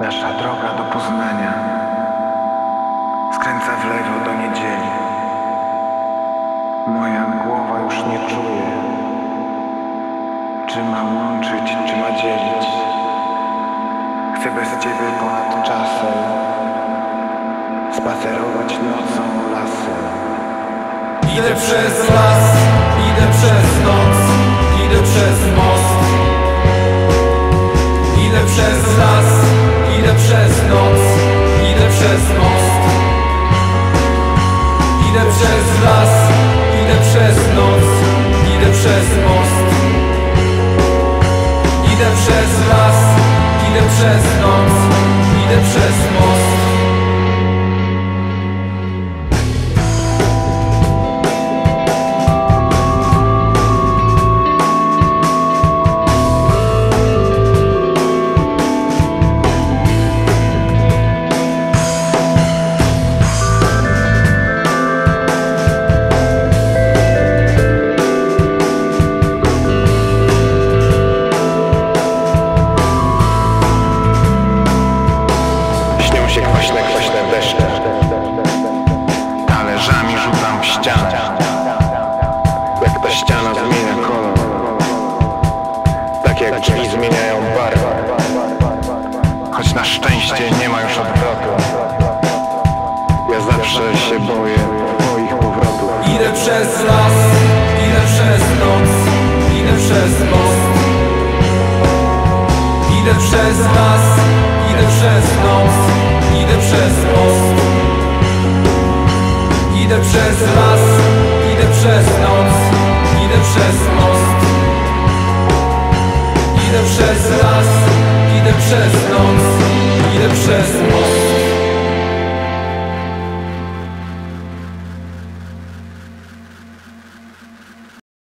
Nasza droga do Poznania skręca w lewo do niedzieli. Moja głowa już nie czuje, czy ma łączyć, czy ma dzielić. Chcę bez ciebie ponad czasem spacerować nocą lasem. Idę przez las, idę przez noc, idę przez most przez las, idę przez noc, idę przez most. Idę przez las, idę przez noc, jak drzwi zmieniają barwę Choć na szczęście nie ma już odwrotu. Ja zawsze się boję moich powrotów. Idę przez las, idę przez noc, idę przez most. Idę przez las, idę przez noc, idę przez most. Idę przez las, idę przez noc, idę przez most Idę przez las, idę przez noc, idę przez most